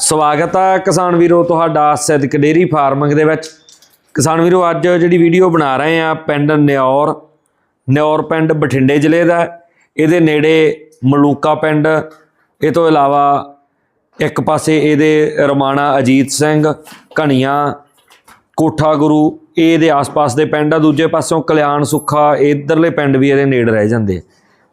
ਸਵਾਗਤ ਹੈ ਕਿਸਾਨ ਵੀਰੋ ਤੁਹਾਡਾ ਸਿੱਧਕ ਡੇਰੀ ਫਾਰਮਿੰਗ ਦੇ ਵਿੱਚ। ਕਿਸਾਨ ਵੀਰੋ, ਅੱਜ ਜਿਹੜੀ ਵੀਡੀਓ ਬਣਾ ਰਹੇ ਆ ਪਿੰਡ ਨਿਉਰ ਨਿਉਰ ਪਿੰਡ ਬਠਿੰਡੇ ਜ਼ਿਲ੍ਹੇ ਦਾ ਇਹਦੇ ਨੇੜੇ ਮਲੂਕਾ ਪਿੰਡ। ਇਹ ਤੋਂ ਇਲਾਵਾ ਇੱਕ ਪਾਸੇ ਇਹਦੇ ਰਮਾਣਾ ਅਜੀਤ ਸਿੰਘ, ਘਣੀਆਂ, ਕੋਠਾ ਗੁਰੂ, ਇਹ ਇਹਦੇ ਆਸ-ਪਾਸ ਦੇ ਪਿੰਡ ਆ। ਦੂਜੇ ਪਾਸੋਂ ਕਲਿਆਣ ਸੁੱਖਾ ਇਧਰਲੇ ਪਿੰਡ ਵੀ ਇਹਦੇ ਨੇੜੇ ਰਹਿ ਜਾਂਦੇ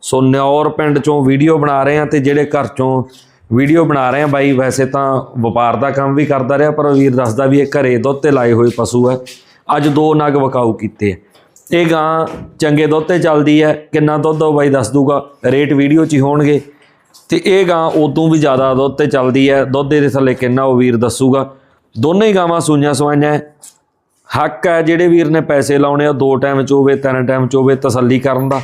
ਸੋ ਨਿਓਰ ਪਿੰਡ ਚੋਂ ਵੀਡੀਓ ਬਣਾ ਰਹੇ ਆ ਤੇ ਜਿਹੜੇ ਘਰ ਚੋਂ ਵੀਡੀਓ ਬਣਾ ਰਹੇ ਆ ਬਾਈ ਵੈਸੇ ਤਾਂ ਵਪਾਰ ਦਾ ਕੰਮ ਵੀ ਕਰਦਾ ਰਿਹਾ, ਪਰ ਵੀਰ ਦੱਸਦਾ ਵੀ ਇਹ ਘਰੇ ਦੁੱਧ ਤੇ ਲਾਏ ਹੋਏ ਪਸ਼ੂ ਹੈ। ਅੱਜ ਦੋ ਨਗ ਵਕਾਊ ਕੀਤੇ ਆ ਇਹ ਗਾਂ ਚੰਗੇ ਦੁੱਧ ਤੇ ਚੱਲਦੀ ਹੈ। ਕਿੰਨਾ ਦੁੱਧ ਉਹ ਬਾਈ ਦੱਸ ਦੂਗਾ। ਰੇਟ ਵੀਡੀਓ 'ਚ ਹੀ ਹੋਣਗੇ। ਤੇ ਇਹ ਗਾਂ ਉਦੋਂ ਵੀ ਜ਼ਿਆਦਾ ਦੁੱਧ ਤੇ ਚੱਲਦੀ ਹੈ। ਦੁੱਧ ਦੇ ਥੱਲੇ ਕਿੰਨਾ ਉਹ ਵੀਰ ਦੱਸੂਗਾ। ਦੋਨੇ ਹੀ ਗਾਵਾਂ ਸੂਈਆਂ ਸਵਾਈਆਂ ਹੱਕ ਹੈ ਜਿਹੜੇ ਵੀਰ ਨੇ ਪੈਸੇ ਲਾਉਣੇ ਆ, ਦੋ ਟਾਈਮ ਚ ਹੋਵੇ, ਤਿੰਨ ਟਾਈਮ ਚ ਹੋਵੇ ਤਸੱਲੀ ਕਰਨ ਦਾ।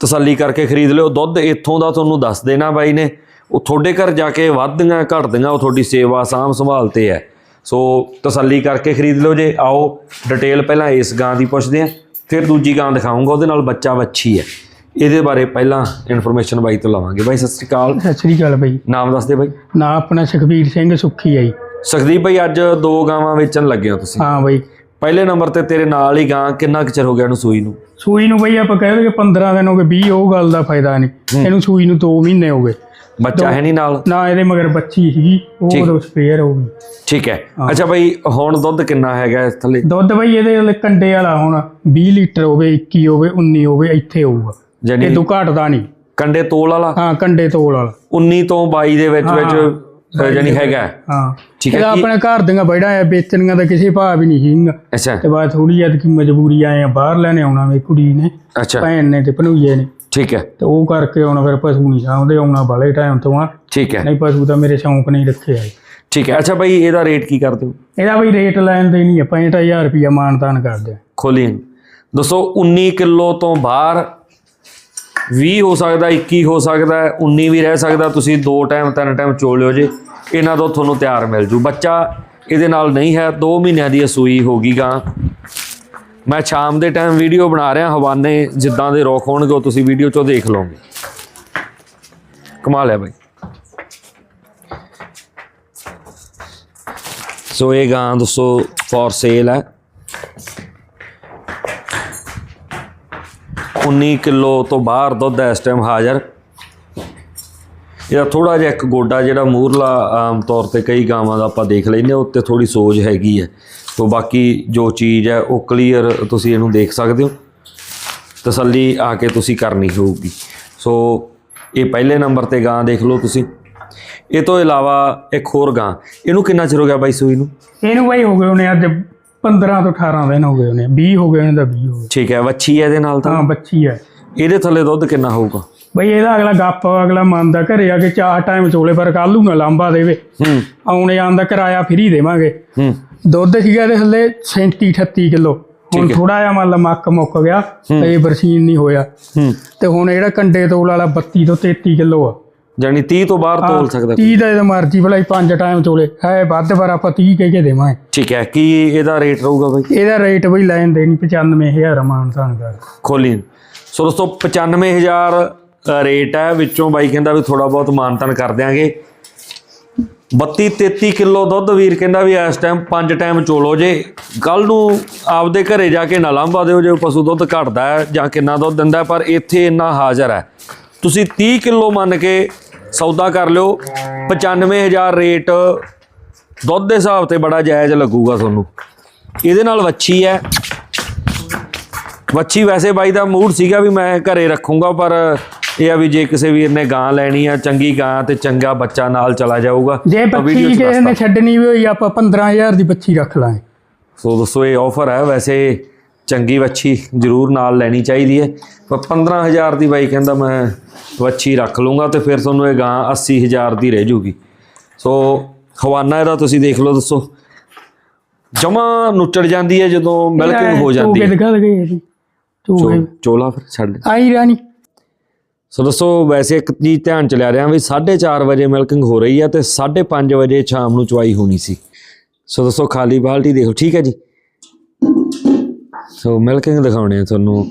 ਤਸੱਲੀ ਕਰਕੇ ਖਰੀਦ ਲਿਓ। ਦੁੱਧ ਇੱਥੋਂ ਦਾ ਤੁਹਾਨੂੰ ਦੱਸ ਦੇਣਾ ਬਾਈ ਨੇ। ਉਹ ਤੁਹਾਡੇ ਘਰ ਜਾ ਕੇ ਵੱਧਦੀਆਂ ਘਟਦੀਆਂ ਉਹ ਤੁਹਾਡੀ ਸੇਵਾ ਸਾਂਭ ਸੰਭਾਲ ਤੇ ਹੈ। ਸੋ ਤਸੱਲੀ ਕਰਕੇ ਖਰੀਦ ਲਿਓ ਜੇ। ਆਓ ਡਿਟੇਲ ਪਹਿਲਾਂ ਇਸ ਗਾਂ ਦੀ ਪੁੱਛਦੇ ਆ ਫਿਰ ਦੂਜੀ ਗਾਂ ਦਿਖਾਉਂਗਾ ਉਹਦੇ ਨਾਲ ਬੱਚਾ ਵੱਛੀ ਹੈ। ਇਹਦੇ ਬਾਰੇ ਪਹਿਲਾਂ ਇਨਫੋਰਮੇਸ਼ਨ ਬਾਈ ਤੋਂ ਲਵਾਂਗੇ। ਬਾਈ ਸਤਿ ਸ਼੍ਰੀ ਅਕਾਲ। ਸਤਿ ਸ੍ਰੀ ਅਕਾਲ ਬਈ। ਨਾਮ ਦੱਸ ਦੇ ਬਾਈ। ਨਾ ਆਪਣਾ ਸੁਖਬੀਰ ਸਿੰਘ ਸੁੱਖੀ ਆਈ ਸੁਖਦੀਪ ਬਾਈ ਅੱਜ ਦੋ ਗਾਵਾਂ ਵੇਚਣ ਲੱਗੇ ਹੋ ਤੁਸੀਂ। ਹਾਂ ਬਈ। ਪਹਿਲੇ ਨੰਬਰ ਤੇ ਤੇਰੇ ਨਾਲ ਹੀ ਗਾਂ ਕਿੰਨਾ ਕੁ ਚਿਰ ਹੋ ਗਿਆ ਇਹਨੂੰ ਸੂਈ ਨੂੰ? ਸੂਈ ਨੂੰ ਬਈ ਆਪਾਂ ਕਹਿੰਦੇ ਕਿ 15 ਦਿਨ ਹੋ ਗਏ 20 ਉਹ ਗੱਲ ਦਾ ਫਾਇਦਾ ਨਹੀਂ। ਇਹਨੂੰ ਸੂਈ ਨੂੰ 2 ਮਹੀਨੇ ਹੋ ਗਏ। ਬੱਚਾ ਹੈ ਨਹੀਂ ਨਾਲ? ਨਾ ਇਹਦੇ ਮਗਰ ਬੱਚੀ ਸੀਗੀ ਉਹ ਉਦੋਂ ਸਪੇਅਰ ਹੋ ਗਈ ਠੀਕ ਹੈ। ਅੱਛਾ ਬਾਈ ਹੁਣ ਦੁੱਧ ਕਿੰਨਾ ਹੈਗਾ ਇਸ ਥੱਲੇ? ਦੁੱਧ ਬਈ ਇਹਦੇ ਕੰਡੇ ਵਾਲਾ ਹੁਣ 20 ਲੀਟਰ ਹੋਵੇ 21 ਹੋਵੇ 19 ਹੋਵੇ ਇੱਥੇ ਹੋਊਗਾ। ਜਾਨੀ ਇਹ ਤੋਂ ਘਟਦਾ ਨਹੀਂ। ਕੰਡੇ ਤੋਲ ਵਾਲਾ? ਹਾਂ ਕੰਡੇ ਤੋਲ ਵਾਲਾ। 19 ਤੋਂ 22 ਦੇ ਵਿੱਚ ਵਿੱਚ ਜਾਨੀ ਹੈਗਾ। ਹਾਂ। ਠੀਕ ਹੈ। ਇਹਦਾ ਕੀ- ਆਪਣੇ ਘਰ ਦੀਆਂ ਬੈੜਾ ਆ ਵੇਚਣੀਆਂ ਦਾ ਕਿਸੇ ਭਾਅ ਵੀ ਨਹੀਂ ਸੀਗਾ ਅੱਛਾ। ਤੇ ਬਾਅਦ ਥੋੜੀ ਜਿਹੀ ਮਜਬੂਰੀ ਆਏ ਆ ਬਾਹਰ ਲੈਣੇ ਆਉਣਾ ਵੇ ਕੁੜੀ ਨੇ ਭੈਣ ਨੇ ਤੇ ਭਣੂਈਏ ਨੇ। ਠੀਕ ਹੈ। ਤੇ ਉਹ ਕਰਕੇ ਹੁਣ ਫਿਰ ਪਸ਼ੂ ਨਹੀਂ ਸਾਂਭਦੇ ਆਉਣਾ ਬਾਲੇ ਟਾਈਮ ਤੋਂ ਆ। ਠੀਕ ਹੈ। ਨਹੀਂ ਪਸ਼ੂ ਤਾਂ ਮੇਰੇ ਸ਼ੌਂਕ ਨਹੀਂ ਰੱਖੇ ਆ ਠੀਕ ਹੈ। ਅੱਛਾ ਬਾਈ ਇਹਦਾ ਰੇਟ ਕੀ ਕਰਦੇ ਹੋ? ਇਹਦਾ ਵੀ ਰੇਟ ਲੈਣ ਦੇ ਨਹੀਂ ਆ 65000 ਰੁਪਇਆ ਮਾਨਤਾਨ ਕਰਦੇ ਖੋਲੀ ਦੱਸੋ 19 ਕਿਲੋ ਤੋਂ ਬਾਹਰ 20 ਹੋ ਸਕਦਾ 21 ਹੋ ਸਕਦਾ ਹੈ, 19 ਵੀ ਰਹਿ ਸਕਦਾ ਤੁਸੀਂ ਦੋ ਟਾਈਮ ਤਿੰਨ ਟਾਈਮ ਚੋ ਲਿਓ ਜੇ। ਇਹਨਾਂ ਤੋਂ ਤੁਹਾਨੂੰ ਤਿਆਰ ਮਿਲ ਜੂ। ਬੱਚਾ ਇਹਦੇ ਨਾਲ ਨਹੀਂ ਹੈ 2 ਮਹੀਨਿਆਂ ਦੀ ਸੂਈ ਹੋਗੀ ਗਾਂ। ਮੈਂ ਸ਼ਾਮ ਦੇ ਟਾਈਮ ਵੀਡੀਓ ਬਣਾ ਰਿਹਾ, ਹਵਾਨੇ ਜਿੱਦਾਂ ਦੇ ਰੋਕ ਹੋਣਗੇ, ਉਹ ਤੁਸੀਂ ਵੀਡੀਓ ਚੋਂ ਦੇਖ ਲਓਗੇ। ਕਮਾਲ ਹੈ ਬਾਈ। ਸੋ ਇਹ ਗਾਂ ਦੋਸਤੋ ਫॉर ਸੇਲ ਹੈ। 19 ਕਿਲੋ ਤੋਂ ਬਾਹਰ ਦੁੱਧ ਇਸ ਟਾਈਮ ਹਾਜ਼ਰ। ਇਹਦਾ ਥੋੜਾ ਜਿਹਾ ਇੱਕ ਗੋਡਾ ਜਿਹੜਾ ਮੂਰਲਾ ਆਮ ਤੌਰ ਤੇ ਕਈ ਗਾਵਾਂ ਦਾ ਆਪਾਂ ਦੇਖ ਲੈਂਦੇ ਹਾਂ ਉੱਤੇ ਥੋੜੀ ਸੋਜ ਹੈਗੀ ਹੈ। ਤੋਂ ਬਾਕੀ ਜੋ ਚੀਜ਼ ਹੈ ਉਹ ਕਲੀਅਰ ਤੁਸੀਂ ਇਹਨੂੰ ਦੇਖ ਸਕਦੇ ਹੋ। ਤਸੱਲੀ ਆ ਕੇ ਤੁਸੀਂ ਕਰਨੀ ਹੋਊਗੀ। ਸੋ ਇਹ ਪਹਿਲੇ ਨੰਬਰ ਤੇ ਗਾਂ ਦੇਖ ਲਓ ਤੁਸੀਂ। ਇਹ ਤੋਂ ਇਲਾਵਾ ਇੱਕ ਹੋਰ ਗਾਂ। ਇਹਨੂੰ ਕਿੰਨਾ ਚਿਰ ਹੋ ਗਿਆ ਬਾਈ ਸੂਈ ਨੂੰ? ਇਹਨੂੰ ਬਈ ਹੋ ਗਏ ਉਹਨੇ ਅੱਜ 15 ਤੋਂ 18 ਦਿਨ ਹੋ ਗਏ ਉਹਨੇ 20 ਹੋ ਗਏ ਉਹਨੇ ਤਾਂ 20 ਹੋ ਗਏ। ਠੀਕ ਹੈ ਵੱਛੀ ਹੈ ਇਹਦੇ ਨਾਲ ਤਾਂ? ਹਾਂ ਬੱਚੀ ਹੈ। ਇਹਦੇ ਥੱਲੇ ਦੁੱਧ ਕਿੰਨਾ ਹੋਊਗਾ? ਬਈ ਇਹਦਾ ਅਗਲਾ ਗੱਪ ਅਗਲਾ ਮੰਨਦਾ ਘਰੇ ਆ ਕੇ ਚਾਰ ਟਾਈਮ ਚੋਲੇ ਪਰ ਕੱਲੂ ਨਾ ਲਾਂਬਾ ਦੇਵੇ। ਹੂੰ। ਆਉਣੇ ਆਉਣ ਦਾ ਕਿਰਾਇਆ ਫ੍ਰੀ ਦੇਵਾਂਗੇ। ਹੂੰ। ਦੁੱਧ ਸੀਗਾ ਇਹਦੇ ਥੱਲੇ 37 38 ਕਿਲੋ। ਹੁਣ ਥੋੜਾ ਜਿਹਾ ਮੰਨ ਲਾ ਮੱਕ ਮੁੱਕ ਗਿਆ ਤੇ ਬਰਸੀਨ ਨਹੀਂ ਹੋਇਆ। ਹੂੰ। ਤੇ ਹੁਣ ਜਿਹੜਾ ਕੰਡੇ ਤੋਲ ਵਾਲਾ 32 ਤੋਂ 33 ਕਿਲੋ ਆ। ਜਾਨੀ 30 ਤੋਂ ਬਾਹਰ ਤੋਲ ਸਕਦਾ 30 ਦਾ ਇਹਦਾ ਮਰਜ਼ੀ ਭਲਾ ਹੀ ਪੰਜ ਟਾਈਮ ਚੋਲੇ। ਹੈ ਵੱਧ ਪਰ ਆਪਾਂ 30 ਕਹਿ ਕੇ ਦੇਵਾਂਗੇ। ਠੀਕ ਹੈ ਕੀ ਇਹਦਾ ਰੇਟ ਰਹੂਗਾ ਬਾਈ? ਇਹਦਾ ਰੇਟ ਬਈ ਲੈਣ ਦੇ ਨਹੀਂ 95000 ਮਾਨਸਾਨ ਕਰ ਖੋਲੀ। ਸੋ ਦੋਸਤੋ 95000 ਰੇਟ ਹੈ। ਵਿੱਚੋਂ ਬਾਈ ਕਹਿੰਦਾ ਵੀ ਥੋੜਾ ਬਹੁਤ ਮਾਨਤਨ ਕਰ ਦਿਆਂਗੇ। 32 33 ਕਿਲੋ ਦੁੱਧ, ਵੀਰ ਕਹਿੰਦਾ ਵੀ ਇਸ ਟਾਈਮ ਪੰਜ ਟਾਈਮ ਚੋਲੋ ਜੇ। ਕੱਲ ਨੂੰ ਆਪਦੇ ਘਰੇ ਜਾ ਕੇ ਨਾ ਲਾਂਭਾ ਦਿਓ ਜੇ ਪਸ਼ੂ ਦੁੱਧ ਘਟਦਾ ਹੈ ਜਾਂ ਕਿੰਨਾ ਦੁੱਧ ਦਿੰਦਾ ਪਰ ਇੱਥੇ ਇੰਨਾ ਹਾਜ਼ਰ ਹੈ। ਤੁਸੀਂ 30 ਕਿਲੋ ਮੰਨ ਕੇ ਸੌਦਾ ਕਰ ਲਿਓ। 95000 ਰੇਟ ਦੁੱਧ ਦੇ ਹਿਸਾਬ ਤੇ ਬੜਾ ਜਾਇਜ਼ ਲੱਗੂਗਾ ਤੁਹਾਨੂੰ। ਇਹਦੇ ਨਾਲ ਵੱਛੀ ਹੈ। ਵੱਛੀ ਵੈਸੇ ਬਾਈ ਦਾ ਮੂਡ ਸੀਗਾ ਵੀ ਮੈਂ ਘਰੇ ਰੱਖੂੰਗਾ ਪਰ ਇਹ ਆ ਵੀ ਜੇ ਕਿਸੇ ਵੀਰ ਨੇ ਗਾਂ ਲੈਣੀ ਆ ਚੰਗੀ ਗਾਂ ਤੇ ਚੰਗਾ ਬੱਚਾ ਨਾਲ ਚਲਾ ਜਾਊਗਾ। ਜੇ ਬੱਚੀ ਕਿਸੇ। ਨੇ ਛੱਡਣੀ ਵੀ ਹੋਈ ਆਪਾਂ 15000 ਦੀ ਬੱਚੀ ਰੱਖ ਲਾਂਗੇ। ਸੋ ਦੋਸਤੋ ਇਹ ਆਫਰ ਹੈ ਵੈਸੇ ਚੰਗੀ ਵੱਛੀ ਜ਼ਰੂਰ ਨਾਲ ਲੈਣੀ ਚਾਹੀਦੀ ਹੈ। ਪਰ 15000 ਦੀ ਬਾਈ ਕਹਿੰਦਾ ਮੈਂ ਵੱਛੀ ਰੱਖ ਲੂੰਗਾ ਤੇ ਫਿਰ ਤੁਹਾਨੂੰ ਇਹ ਗਾਂ 80000 ਦੀ ਰਹਿ ਜੂਗੀ। ਸੋ ਹਵਾਨਾ ਇਹਦਾ ਤੁਸੀਂ ਦੇਖ ਲਓ ਦੱਸੋ ਜਮਾ ਨੁੱਚੜ ਜਾਂਦੀ ਹੈ ਜਦੋਂ ਮਿਲਕਿੰਗ ਹੋ ਜਾਂਦੀ ਹੈ। ਚੋ- ਚੋਲਾ ਫਿਰ ਛੱਡ। ਦੇ। ਆਈ ਰਾਣੀ। ਸੋ ਦੱਸੋ ਵੈਸੇ ਇੱਕ ਚੀਜ਼ ਧਿਆਨ ਚ ਲਿਆ ਰਿਹਾ ਵੀ 4:30 ਵਜੇ ਮਿਲਕਿੰਗ ਹੋ ਰਹੀ ਹੈ ਤੇ 5:30 ਵਜੇ ਸ਼ਾਮ ਨੂੰ ਚਵਾਈ ਹੋਣੀ ਸੀ। ਸੋ ਦੱਸੋ ਖਾਲੀ ਬਾਲਟੀ ਦੇਖੋ ਠੀਕ ਹੈ ਜੀ? ਸੋ ਮਿਲਕਿੰਗ ਦਿਖਾਉਣੇ ਆ ਤੁਹਾਨੂੰ।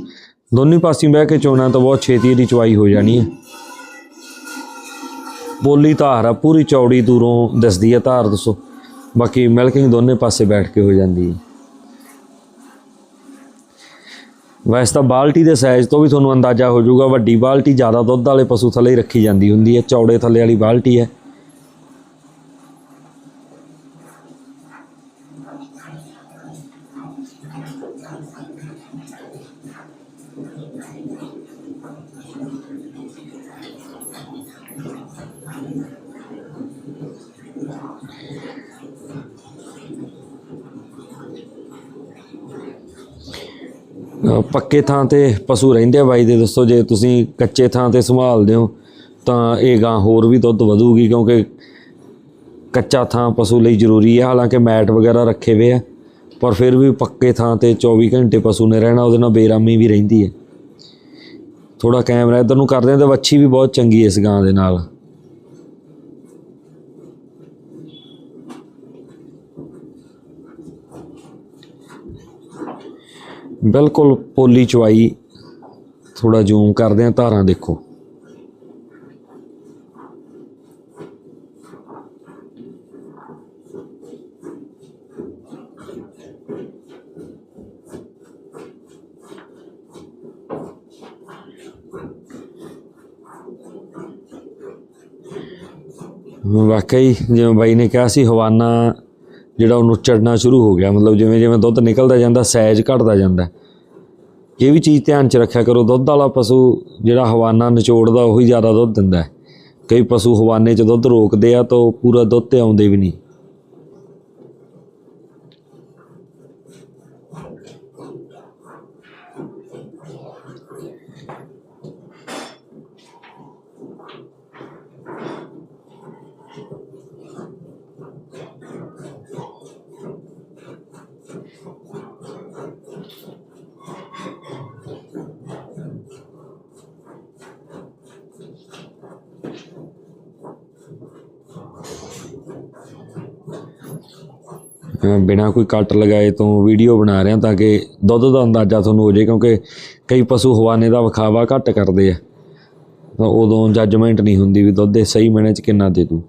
ਦੋਨੀ ਪਾਸਿਓਂ ਬਹਿ ਕੇ ਚੋਣਾ ਤਾਂ ਬਹੁਤ ਛੇਤੀ ਇਹਦੀ ਚਵਾਈ ਹੋ ਜਾਣੀ ਹੈ। ਬੋਲੀ ਧਾਰ ਆ ਪੂਰੀ ਚੌੜੀ ਦੂਰੋਂ ਦਿਸਦੀ ਹੈ ਧਾਰ ਦੱਸੋ। ਬਾਕੀ ਮਿਲਕਿੰਗ ਦੋਨੇ ਪਾਸੇ ਬੈਠ ਕੇ ਹੋ ਜਾਂਦੀ ਹੈ। ਵੈਸੇ ਤਾਂ ਬਾਲਟੀ ਦੇ ਸਾਈਜ਼ ਤੋਂ ਵੀ ਤੁਹਾਨੂੰ ਅੰਦਾਜ਼ਾ ਹੋ ਜਾਊਗਾ, ਵੱਡੀ ਬਾਲਟੀ ਜ਼ਿਆਦਾ ਦੁੱਧ ਵਾਲੇ ਪਸ਼ੂ ਥੱਲੇ ਹੀ ਰੱਖੀ ਜਾਂਦੀ ਹੁੰਦੀ ਹੈ, ਚੌੜੇ ਥੱਲੇ ਵਾਲੀ ਬਾਲਟੀ ਹੈ। ਪੱਕੇ ਥਾਂ ਤੇ ਪਸ਼ੂ ਰਹਿੰਦੇ ਆ ਬਾਈ ਦੇ, ਦੱਸੋ ਜੇ ਤੁਸੀਂ ਕੱਚੇ ਥਾਂ ਤੇ ਸੰਭਾਲਦੇ ਹੋ, ਤਾਂ ਇਹ ਗਾਂ ਹੋਰ ਵੀ ਦੁੱਧ ਵਧੂਗੀ ਕਿਉਂਕਿ ਕੱਚਾ ਥਾਂ ਪਸ਼ੂ ਲਈ ਜ਼ਰੂਰੀ ਹੈ ਹਾਲਾਂਕਿ ਮੈਟ ਵਗੈਰਾ ਰੱਖੇ ਹੋਏ ਆ, ਪਰ ਫਿਰ ਵੀ ਪੱਕੇ ਥਾਂ ਤੇ 24 ਘੰਟੇ ਪਸ਼ੂ ਨੇ ਰਹਿਣਾ, ਉਹਦੇ ਨਾਲ ਬੇਰਾਮੀ ਵੀ ਰਹਿੰਦੀ ਹੈ। ਥੋੜਾ ਕੈਮਰਾ ਇਧਰ ਨੂੰ ਕਰਦੇ ਆ ਤਾਂ ਵੱਛੀ ਵੀ ਬਹੁਤ ਚੰਗੀ ਇਸ ਗਾਂ ਦੇ ਨਾਲ। ਬਿਲਕੁਲ ਪੋਲੀ ਚਵਾਈ ਥੋੜਾ ਜ਼ੂਮ ਕਰਦੇ ਆ ਧਾਰਾਂ ਦੇਖੋ। ਵਾਕਈ ਜਿਵੇਂ ਬਾਈ ਨੇ ਕਿਹਾ ਸੀ, ਹਵਾਨਾ ਜਿਹੜਾ ਉਹਨੂੰ ਚੜਨਾ ਸ਼ੁਰੂ ਹੋ ਗਿਆ, ਮਤਲਬ ਜਿਵੇਂ ਜਿਵੇਂ ਦੁੱਧ ਨਿਕਲਦਾ ਜਾਂਦਾ ਸਾਈਜ਼ ਘਟਦਾ ਜਾਂਦਾ। ਇਹ ਵੀ ਚੀਜ਼ ਧਿਆਨ 'ਚ ਰੱਖਿਆ ਕਰੋ, ਦੁੱਧ ਵਾਲਾ ਪਸ਼ੂ ਜਿਹੜਾ ਹਵਾਨਾ ਨਿਚੋੜਦਾ, ਉਹੀ ਜ਼ਿਆਦਾ ਦੁੱਧ ਦਿੰਦਾ। ਕਈ ਪਸ਼ੂ ਹਵਾਨੇ 'ਚ ਦੁੱਧ ਰੋਕਦੇ ਆ ਤਾਂ ਉਹ ਪੂਰਾ ਦੁੱਧ ਤੇ ਆਉਂਦੇ ਵੀ ਨਹੀਂ। ਅ, ਬਿਨਾਂ ਕੋਈ ਕੱਟ ਲਗਾਏ ਤੋਂ ਵੀਡੀਓ ਬਣਾ ਰਿਹਾ ਤਾਂ ਕਿ ਦੁੱਧ ਦਾ ਅੰਦਾਜ਼ਾ ਤੁਹਾਨੂੰ ਹੋ ਜਾਏ ਕਿਉਂਕਿ ਕਈ ਪਸ਼ੂ ਹਵਾਨੇ ਦਾ ਵਿਖਾਵਾ ਘੱਟ ਕਰਦੇ ਆ। ਤਾਂ ਉਦੋਂ ਜੱਜਮੈਂਟ ਨਹੀਂ ਹੁੰਦੀ ਵੀ ਦੁੱਧ ਦੇ ਸਹੀ ਮੈਨੇ ਚ ਕਿੰਨਾ ਦੇ ਦੂ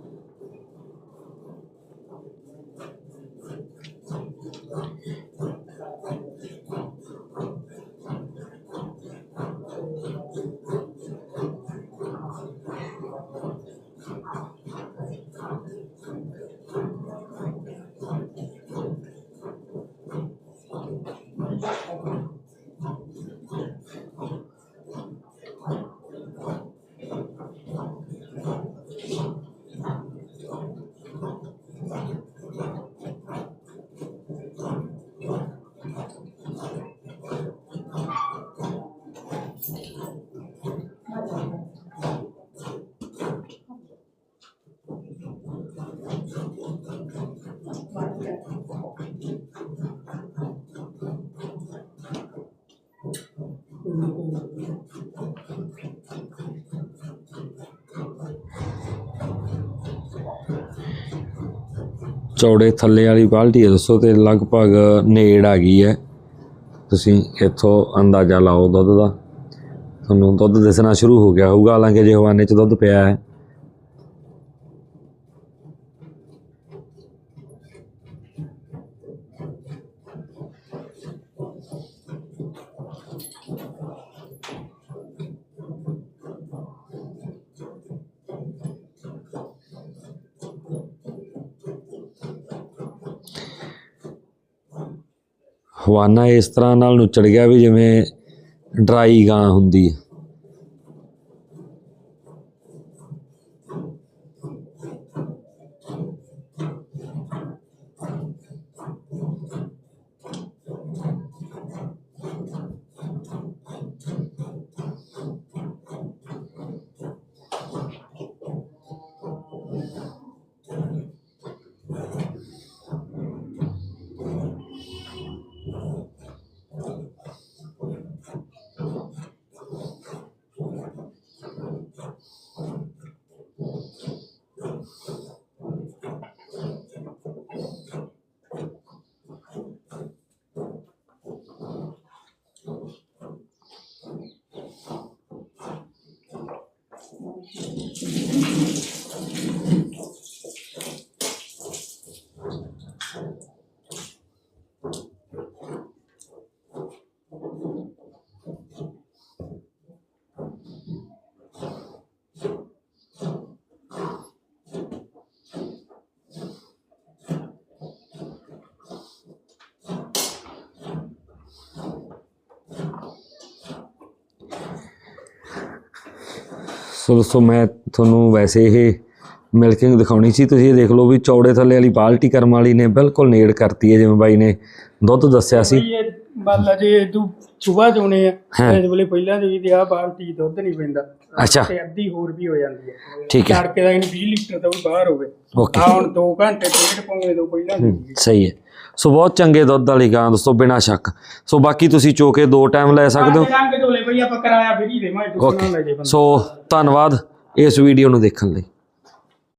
ਚੌੜੇ ਥੱਲੇ ਵਾਲੀ ਬਾਲਟੀ ਹੈ, ਦੱਸੋ ਤੇ ਲਗਭਗ ਨੇੜ ਆ ਗਈ ਹੈ। ਤੁਸੀਂ ਇੱਥੋਂ ਅੰਦਾਜ਼ਾ ਲਾਓ ਦੁੱਧ ਦਾ। ਤੁਹਾਨੂੰ ਦੁੱਧ ਦਿਸਣਾ ਸ਼ੁਰੂ ਹੋ ਗਿਆ ਹੋਊਗਾ, ਹਾਲਾਂਕਿ ਜੇ ਹਵਾਨੇ 'ਚ ਦੁੱਧ ਪਿਆ ਹੈ। ਹਵਾਨਾ ਇਸ ਤਰ੍ਹਾਂ ਨਾਲ ਨੁੱਚੜ ਗਿਆ ਵੀ ਜਿਵੇਂ ਡਰਾਈ ਗਾਂ ਹੁੰਦੀ ਹੈ। solução métrica ਤੁਹਾਨੂੰ ਵੈਸੇ ਇਹ ਮਿਲਕਿੰਗ ਦਿਖਾਉਣੀ ਸੀ। ਤੁਸੀਂ ਇਹ ਦੇਖ ਲਓ ਵੀ ਚੌੜੇ ਥੱਲੇ ਵਾਲੀ ਬਾਲਟੀ ਕਰਮ ਵਾਲੀ ਨੇ ਬਿਲਕੁਲ ਨੇੜ ਕਰਤੀ ਹੈ ਜਿਵੇਂ ਬਾਈ ਨੇ ਦੁੱਧ ਦੱਸਿਆ ਸੀ। ਬਈ ਇਹ ਮੰਨ ਜੇ ਤੂੰ ਸੁਬਾਹ ਚੋਣੇ ਆ ਹਾਂ। ਇਸ ਵੇਲੇ ਪਹਿਲਾਂ ਦੇ ਵੀ ਤੇ ਆ ਬਾਲਟੀ ਦੁੱਧ ਨਹੀਂ ਪੈਂਦਾ। ਅੱਛਾ। ਤੇ ਅੱਧੀ ਹੋਰ ਵੀ ਹੋ ਜਾਂਦੀ ਹੈ। ਠੀਕ ਹੈ। ਤੜਕੇ ਦਾ ਇਹਨੂੰ 20 ਲੀਟਰ ਤੋਂ ਵੀ ਬਾਹਰ ਹੋਵੇ। ਓਕੇ। ਆ ਹੁਣ 2 ਘੰਟੇ ਡੇਢ ਪੌਣੇ ਤੋਂ ਪਹਿਲਾਂ ਦੀ ਸੀ। ਸਹੀ ਹੈ। ਸੋ ਬਹੁਤ ਚੰਗੇ ਦੁੱਧ ਵਾਲੀ ਗਾਂ ਦੋਸਤੋ ਬਿਨਾਂ ਸ਼ੱਕ। ਸੋ ਬਾਕੀ ਤੁਸੀਂ ਚੋਕੇ ਦੋ ਟਾਈਮ ਲੈ ਸਕਦੇ ਹੋ। ਰੰਗ ਆਪਾਂ ਕਰਾਇਆ ਫਰੀ ਤੁਸੀਂ ਲੈ ਜੇ ਸੋ ਧੰਨਵਾਦ। ਇਸ ਵੀਡੀਓ ਨੂੰ ਦੇਖਣ ਲਈ।